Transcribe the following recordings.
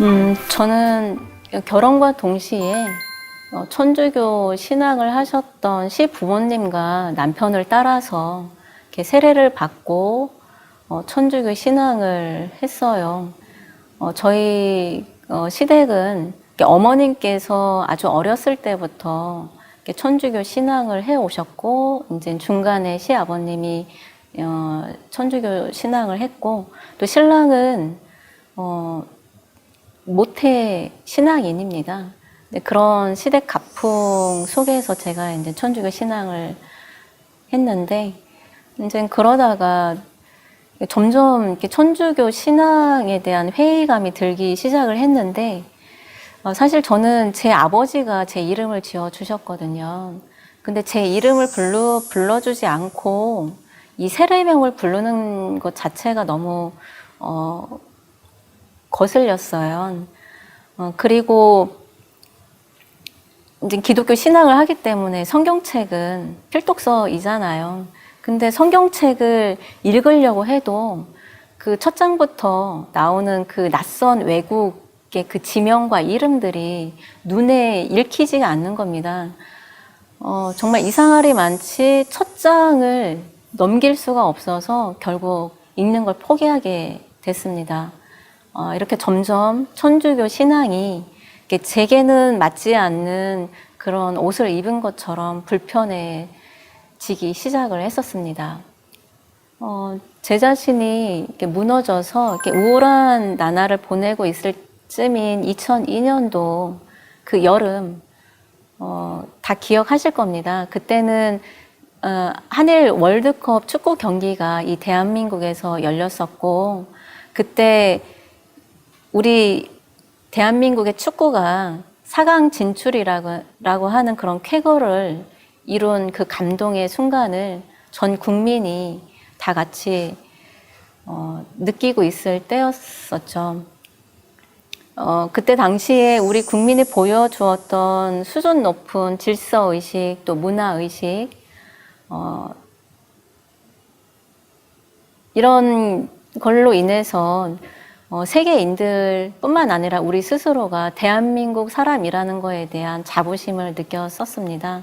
음, 저는 결혼과 동시에 어, 천주교 신앙을 하셨던 시부모님과 남편을 따라서 이렇게 세례를 받고 어, 천주교 신앙을 했어요. 어, 저희 어, 시댁은 어머님께서 아주 어렸을 때부터 천주교 신앙을 해 오셨고, 이제 중간에 시아버님이 어, 천주교 신앙을 했고, 또 신랑은 어, 모태 신앙인입니다. 네, 그런 시댁 가풍 속에서 제가 이제 천주교 신앙을 했는데, 이제 그러다가 점점 이렇게 천주교 신앙에 대한 회의감이 들기 시작을 했는데, 어, 사실 저는 제 아버지가 제 이름을 지어 주셨거든요. 근데 제 이름을 불러, 불러주지 않고 이 세례명을 부르는 것 자체가 너무, 어, 거슬렸어요. 어, 그리고 이제 기독교 신앙을 하기 때문에 성경책은 필독서이잖아요. 근데 성경책을 읽으려고 해도 그 첫 장부터 나오는 그 낯선 외국의 그 지명과 이름들이 눈에 읽히지가 않는 겁니다. 어, 정말 이상할이 많지 첫 장을 넘길 수가 없어서 결국 읽는 걸 포기하게 됐습니다. 어, 이렇게 점점 천주교 신앙이 제게는 맞지 않는 그런 옷을 입은 것처럼 불편해지기 시작을 했었습니다. 어, 제 자신이 이렇게 무너져서 이렇게 우울한 나날을 보내고 있을 쯤인 2002년도 그 여름, 어, 다 기억하실 겁니다. 그때는 어, 한일 월드컵 축구 경기가 이 대한민국에서 열렸었고, 그때 우리 대한민국의 축구가 4강 진출이라고 라고 하는 그런 쾌거를 이룬 그 감동의 순간을 전 국민이 다 같이 어, 느끼고 있을 때였었죠. 어, 그때 당시에 우리 국민이 보여주었던 수준 높은 질서 의식 또 문화 의식 어, 이런 걸로 인해서 어, 세계인들뿐만 아니라 우리 스스로가 대한민국 사람이라는 거에 대한 자부심을 느꼈었습니다.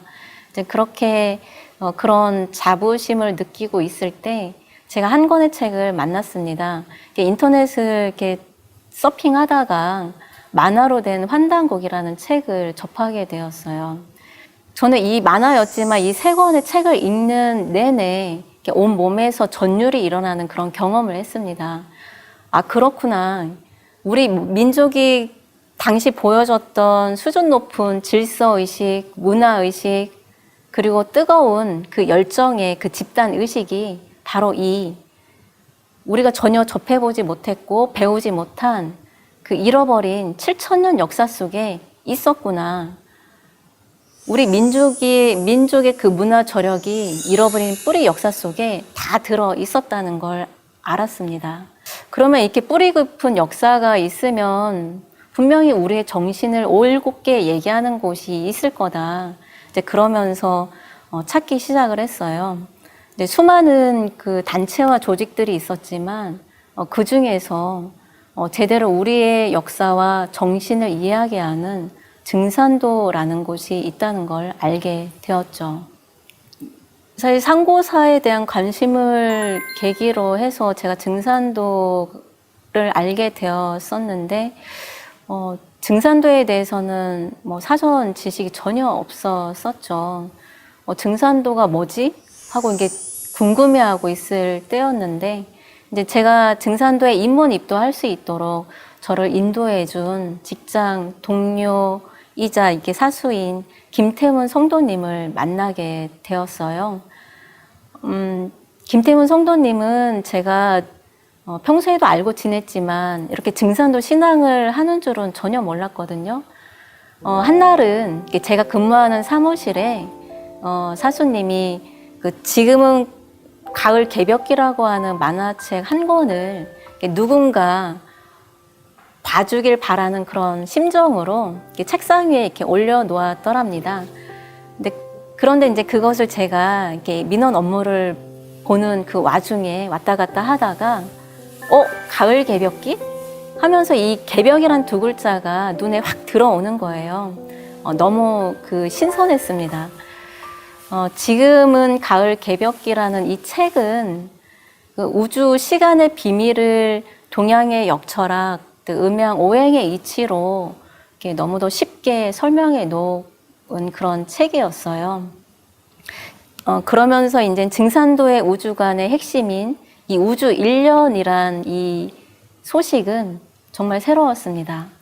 이제 그렇게 어, 그런 자부심을 느끼고 있을 때 제가 한 권의 책을 만났습니다. 인터넷을 이렇게 서핑하다가 만화로 된 환단곡이라는 책을 접하게 되었어요. 저는 이 만화였지만 이 세 권의 책을 읽는 내내 온 몸에서 전율이 일어나는 그런 경험을 했습니다. 아, 그렇구나. 우리 민족이 당시 보여줬던 수준 높은 질서 의식, 문화 의식, 그리고 뜨거운 그 열정의 그 집단 의식이 바로 이 우리가 전혀 접해보지 못했고 배우지 못한 그 잃어버린 7천년 역사 속에 있었구나. 우리 민족이, 민족의 그 문화 저력이 잃어버린 뿌리 역사 속에 다 들어 있었다는 걸 알았습니다. 그러면 이렇게 뿌리 깊은 역사가 있으면 분명히 우리의 정신을 올곧게 얘기하는 곳이 있을 거다. 이제 그러면서 어, 찾기 시작을 했어요. 이제 수많은 그 단체와 조직들이 있었지만 어, 그 중에서 어, 제대로 우리의 역사와 정신을 이해하게 하는 증산도라는 곳이 있다는 걸 알게 되었죠. 사실 상고사에 대한 관심을 계기로 해서 제가 증산도를 알게 되었었는데, 어, 증산도에 대해서는 뭐 사전 지식이 전혀 없었었죠. 어, 증산도가 뭐지? 하고 이게 궁금해하고 있을 때였는데, 이제 제가 증산도에 입문 입도할 수 있도록 저를 인도해 준 직장 동료 이자 이게 사수인 김태문 성도님을 만나게 되었어요. 음, 김태문 성도님은 제가 어, 평소에도 알고 지냈지만 이렇게 증산도 신앙을 하는 줄은 전혀 몰랐거든요. 어, 한날은 제가 근무하는 사무실에 어, 사수님이 그 지금은 가을 개벽기라고 하는 만화책 한 권을 누군가 봐주길 바라는 그런 심정으로 책상 위에 이렇게 올려놓았더랍니다. 근데 그런데 이제 그것을 제가 이렇게 민원 업무를 보는 그 와중에 왔다 갔다 하다가 어 가을 개벽기 하면서 이 개벽이란 두 글자가 눈에 확 들어오는 거예요. 어, 너무 그 신선했습니다. 어, 지금은 가을 개벽기라는 이 책은 그 우주 시간의 비밀을 동양의 역철학, 또 음양 오행의 이치로 너무도 쉽게 설명해 놓은 그런 책이었어요. 어, 그러면서 이제 증산도의 우주관의 핵심인 이 우주 일년이란 이 소식은 정말 새로웠습니다.